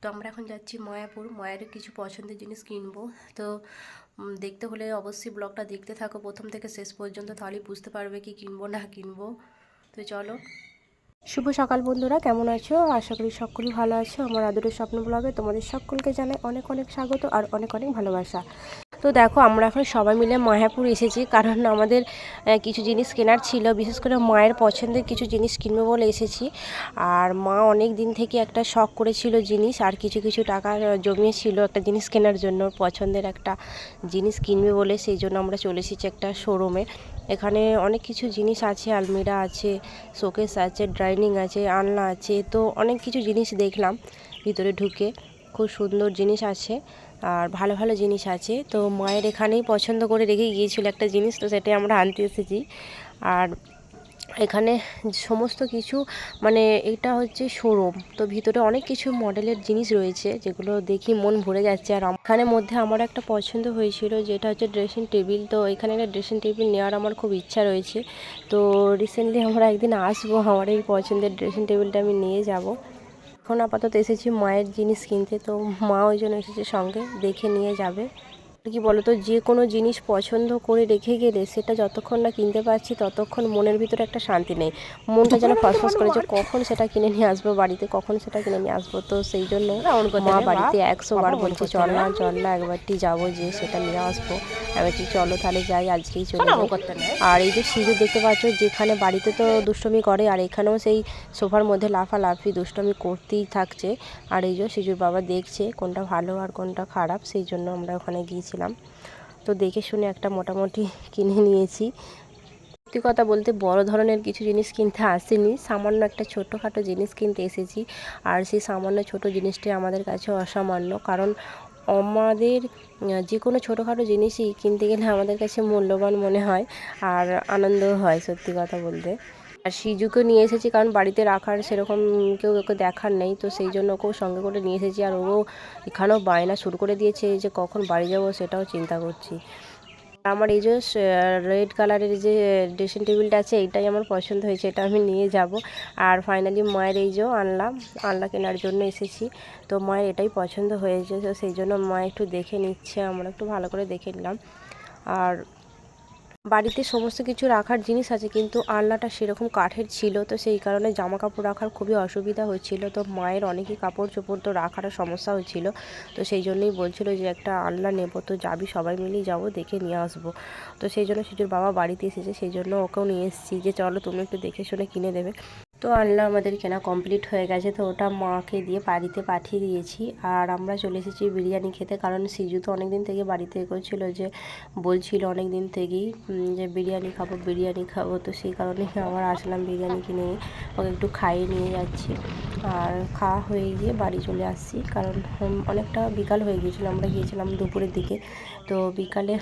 তো আমরা এখন যাচ্ছি মায়াপুর। মায়ের কিছু পছন্দের জিনিস কিনবো। তো দেখতে হলে অবশ্যই ব্লগটা দেখতে থাকো। প্রথম থেকে শেষ পর্যন্ত তাহলেই বুঝতে পারবে কি কিনবো না কিনবো। তো চলো। শুভ সকাল বন্ধুরা, কেমন আছো? আশা করি সকলই ভালো আছো। আমার আদরের স্বপ্ন ব্লগে তোমাদের সকলকে জানাই অনেক অনেক স্বাগত আর অনেক অনেক ভালোবাসা। তো দেখো, আমরা এখন সবাই মিলে মায়াপুর এসেছি। কারণ আমাদের কিছু জিনিস কেনার ছিল। বিশেষ করে মায়ের পছন্দের কিছু জিনিস কিনবো বলে এসেছি। আর মা অনেক দিন থেকে একটা শখ করেছিল জিনিস, আর কিছু কিছু টাকা জমিয়েছিল একটা জিনিস কেনার জন্য। পছন্দের একটা জিনিস কিনবে বলে সেই জন্য আমরা চলে এসেছি একটা শোরুমে। এখানে অনেক কিছু জিনিস আছে, আলমিরা আছে, শোকেস আছে ড্রাইনিং আছে, আলনা আছে। তো অনেক কিছু জিনিস দেখলাম ভিতরে ঢুকে। খুব সুন্দর জিনিস আছে। আর ভালো ভালো জিনিস আছে। তো মায়ের এখানেই পছন্দ করে রেখে গিয়েছিল একটা জিনিস, তো সেটাই আমরা আনতে এসেছি। আর এখানে সমস্ত কিছু মানে এটা হচ্ছে শোরুম তো ভিতরে অনেক কিছু মডেলের জিনিস রয়েছে, যেগুলো দেখি মন ভরে যাচ্ছে। আর এখানের মধ্যে আমার একটা পছন্দ হয়েছিল, যেটা হচ্ছে ড্রেসিং টেবিল তো এখানে একটা ড্রেসিং টেবিল নেওয়ার আমার খুব ইচ্ছা রয়েছে। তো রিসেন্টলি আমরা একদিন আসব, আমার এই পছন্দের ড্রেসিং টেবিলটা আমি নিয়ে যাব। এখন আপাতত এসেছি মায়ের জিনিস কিনতে, তো মা ওই জন্য এসেছে সঙ্গে, দেখে নিয়ে যাবে। কি বলতো যে কোনো জিনিস পছন্দ করে রেখে গেলে সেটা যতক্ষণ না কিনতে পারছি ততক্ষণ মনের ভিতরে একটা শান্তি নেই। মনটা যেন ফসফস করে যে কখন সেটা কিনে নিয়ে আসব বাড়িতে কখন সেটা কিনে নিয়ে আসব? তো সেই জন্য মা বাড়িতে একশো বার বলছে চল না চল না একবারটি যাব যে সেটা নিয়ে আসব। আমি বলছি চলো তাহলে যাই আজকেই চলে আর এই যে সিঁড়ি দেখতে পাচ্ছ যেখানে বাড়িতে তো দুষ্টমি করে আর এখানেও সেই সোফার মধ্যে লাফালাফি দুষ্টমি করতেই থাকছে। আর এই যে সিজুর বাবা দেখছে কোনটা ভালো আর কোনটা খারাপ সেই জন্য আমরা ওখানে গিয়েছিলাম তো দেখে শুনে একটা মোটামুটি কিনে নিয়েছি। সত্যি কথা বলতে বড় ধরনের কিছু জিনিস কিনতে আসিনি। সামান্য একটা ছোটোখাটো জিনিস কিনতে এসেছি। আর সেই সামান্য ছোট জিনিসটি আমাদের কাছে অসামান্য। কারণ আমাদের যে কোনো ছোটোখাটো জিনিসই কিনতে গেলে আমাদের কাছে মূল্যবান মনে হয় আর আনন্দ হয় সত্যি কথা বলতে। আর সিজুকেও নিয়ে এসেছি, কারণ বাড়িতে রাখার সেরকম কেউ ওকে দেখার নেই, তো সেই জন্য ওকেও সঙ্গে করে নিয়ে এসেছি। আর ও এখানেও বায়না শুরু করে দিয়েছে যে কখন বাড়ি যাব সেটাও চিন্তা করছি। আমার এই যে রেড কালারের যে ড্রেসিং টেবিলটা আছে, এইটাই আমার পছন্দ হয়েছে, এটা আমি নিয়ে যাব। আর ফাইনালি মায়ের এই যে আনলাম আনলা কেনার জন্য এসেছি, তো মায়ের এটাই পছন্দ হয়েছে, তো সেই জন্য মা একটু দেখে নিচ্ছে, আমরা একটু ভালো করে দেখে নিলাম। আর বাড়িতে সমস্ত কিছু রাখার জিনিস আছে, কিন্তু আলনাটা সেরকম কাঠের ছিল, তো সেই কারণে জামা কাপড় রাখার খুবই অসুবিধা হচ্ছিল। তো মায়ের অনেকই কাপড় চোপড় তো রাখার সমস্যা হচ্ছিল, তো সেই জন্যই বলছিল যে একটা আলনা নেব, তো যাবি সবাই মিলেই যাব, দেখে নিয়ে আসব। তো সেই জন্য শিশুর বাবা বাড়িতে এসেছে, সেই জন্য ওকেও নিয়ে এসেছি, যে চলো তুমি একটু দেখে শুনে কিনে দেবে। তো আনলা আমাদের কেনা কমপ্লিট হয়ে গেছে। তো ওটা মাকে দিয়ে বাড়িতে পাঠিয়ে দিয়েছি। আর আমরা চলে এসেছি বিরিয়ানি খেতে। কারণ সিজু তো অনেক দিন থেকে বাড়িতে করছিল যে, বলছিল অনেক দিন থেকেই যে বিরিয়ানি খাব বিরিয়ানি খাব। তো সেই কারণে আবার আসলাম বিরিয়ানি কিনে ওকে একটু খাইয়ে নিয়ে যাচ্ছি। আর খাওয়া হয়ে গিয়ে বাড়ি চলে আসছি। কারণ অনেকটা বিকাল হয়ে গিয়েছিল, আমরা গিয়েছিলাম দুপুরের দিকে। তো বিকালে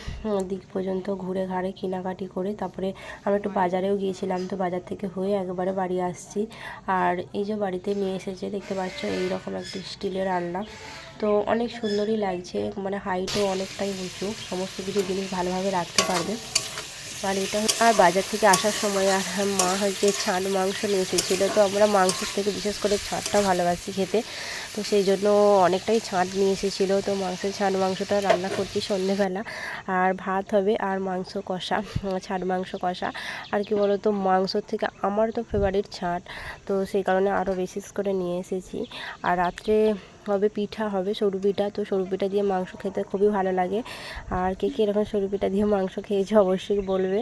দিক পর্যন্ত ঘুরে ঘাড়ে কেনাকাটি করে তারপরে আমরা একটু বাজারেও গিয়েছিলাম। তো বাজার থেকে হয়ে একবারে বাড়ি আসছি। আর এই যে বাড়িতে নিয়ে এসেছে, দেখতে পাচ্ছ এইরকম একটি স্টিলের আলনা। তো অনেক সুন্দরই লাগছে মানে হাইটও অনেকটাই উঁচু। সমস্ত কিছু জিনিস ভালোভাবে রাখতে পারবে। আর এটা আর বাজার থেকে আসার সময় আর মা হচ্ছে ছাদ মাংস নিয়ে এসেছিল। তো আমরা মাংসের থেকে বিশেষ করে ছাদটা ভালোবাসি খেতে। তো সেই জন্য অনেকটাই ছাদ নিয়ে এসেছিল। তো মাংসের ছাদ মাংসটা রান্না করছি সন্ধেবেলা। আর ভাত হবে আর মাংস কষা, ছাদ মাংস কষা। আর কি বলো তো মাংসর থেকে আমার তো ফেভারিট ছাদ। তো সেই কারণে আরও বিশেষ করে নিয়ে এসেছি। আর রাত্রে হবে, পিঠা হবে, সরু পিঠা। তো সরু পিঠা দিয়ে মাংস খেতে খুবই ভালো লাগে। আর কে কে এরকম সরু পিঠা দিয়ে মাংস খেয়েছে অবশ্যই বলবে।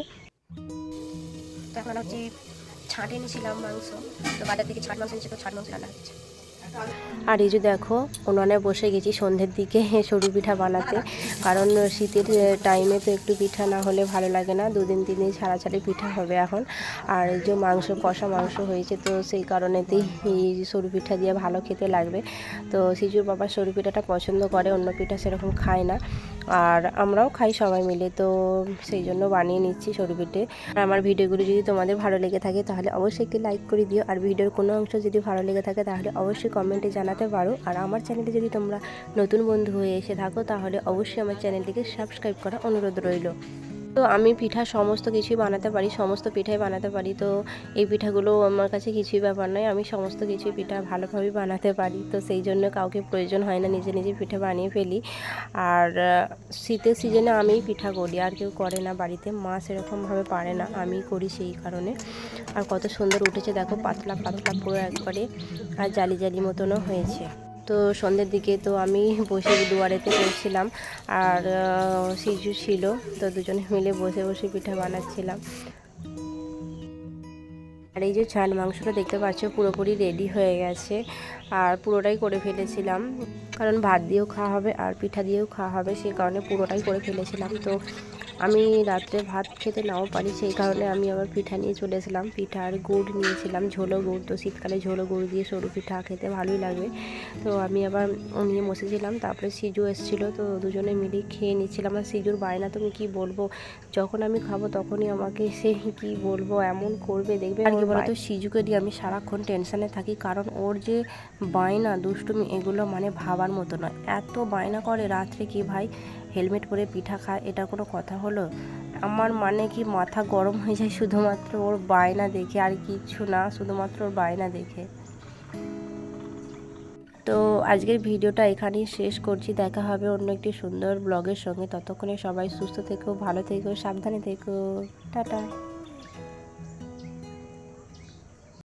তো হচ্ছে ছাঁটে নিয়েছিলাম মাংস। তো বাজার থেকে ছাট মাংস নিচ্ছে তো ছাট মাংস রান্না হচ্ছে। আর এই যে দেখো, উনানে বসে গেছি সন্ধ্যের দিকে সরু পিঠা বানাতে। কারণ শীতের টাইমে তো একটু পিঠা না হলে ভালো লাগে না। দুদিন, তিন দিন ছাড়া ছাড়ি পিঠা হবে এখন। আর এই যে মাংস, কষা মাংস হয়েছে, তো সেই কারণেতেই এই সরু পিঠা দিয়ে ভালো খেতে লাগবে। তো সিজুর বাবা সরু পিঠাটা পছন্দ করে, অন্য পিঠা সেরকম খায় না। আর আমরাও খাই সবাই মিলে, তো সেই জন্য বানিয়ে নিচ্ছি সরু পিঠে আর আমার ভিডিওগুলো যদি তোমাদের ভালো লেগে থাকে, তাহলে অবশ্যই একটি লাইক করে দিও। আর ভিডিওর কোনো অংশ যদি ভালো লেগে থাকে, তাহলে অবশ্যই কমেন্টে জানাতে পারো। আর আমার চ্যানেলে যদি তোমরা নতুন বন্ধু হয়ে এসে থাকো, তাহলে অবশ্যই আমার চ্যানেলটিকে সাবস্ক্রাইব করা অনুরোধ রইল। তো আমি পিঠা সমস্ত কিছুই বানাতে পারি, সমস্ত পিঠাই বানাতে পারি। তো এই পিঠাগুলো আমার কাছে কিছুই ব্যাপার নয়, আমি সমস্ত কিছুই পিঠা ভালোভাবেই বানাতে পারি। তো সেই জন্য কাউকে প্রয়োজন হয় না, নিজে নিজে পিঠা বানিয়ে ফেলি। আর শীতের সিজনে আমিই পিঠা করি, আর কেউ করে না বাড়িতে, মা সেরকমভাবে পারে না, আমি করি সেই কারণে। আর কত সুন্দর উঠেছে, দেখো, পাতলা পাতলা পুরো একবারে, আর জালি জালি মতনও হয়েছে। তো সন্ধ্যের দিকে তো আমি বসে দুয়ারেতে পড়ছিলাম আর সিজু ছিল, তো দুজনে মিলে বসে বসে পিঠা বানাচ্ছিলাম। আর এই যে ছান মাংসটা দেখতে পাচ্ছ পুরোপুরি রেডি হয়ে গেছে। আর পুরোটাই করে ফেলেছিলাম। কারণ ভাত দিয়েও খাওয়া হবে আর পিঠা দিয়েও খাওয়া হবে, সেই কারণে পুরোটাই করে ফেলেছিলাম। তো আমি রাত্রে ভাত খেতে নাও পারি, সেই কারণে আমি আবার পিঠা নিয়ে চলে পিঠা আর গুড় নিয়েছিলাম, ঝোলো গুড়। তো শীতকালে ঝোলো গুড় দিয়ে সরু পিঠা খেতে ভালোই লাগবে তো আমি আবার নিয়ে বসেছিলাম, তারপরে সিজু এসেছিল। তো দুজনে মিলে খেয়ে নিচ্ছিলাম। আর সিজুর বায়না তুমি কি বলব? যখন আমি খাব তখনই আমাকে সে কি বলব, এমন করবে, দেখবে আর কি বলতো সিজুকে দিয়ে আমি সারাক্ষণ টেনশনে থাকি কারণ ওর যে বায়না দুষ্টুমি এগুলো মানে ভাবার মতো নয়। এত বায়না করে রাত্রে কি ভাই হেলমেট পরে পিঠা খায় এটা কোনো কথা হলো? আমার মানে কি মাথা গরম হয়ে যায় শুধুমাত্র ওর বায়না দেখে আর কিচ্ছু না শুধুমাত্র ওর বায়না দেখে। তো আজকের ভিডিওটা এখানেই শেষ করছি দেখা হবে অন্য একটি সুন্দর ব্লগের সঙ্গে। ততক্ষণে সবাই সুস্থ থেকো ভালো থেকো সাবধানে থেকো। টাটা।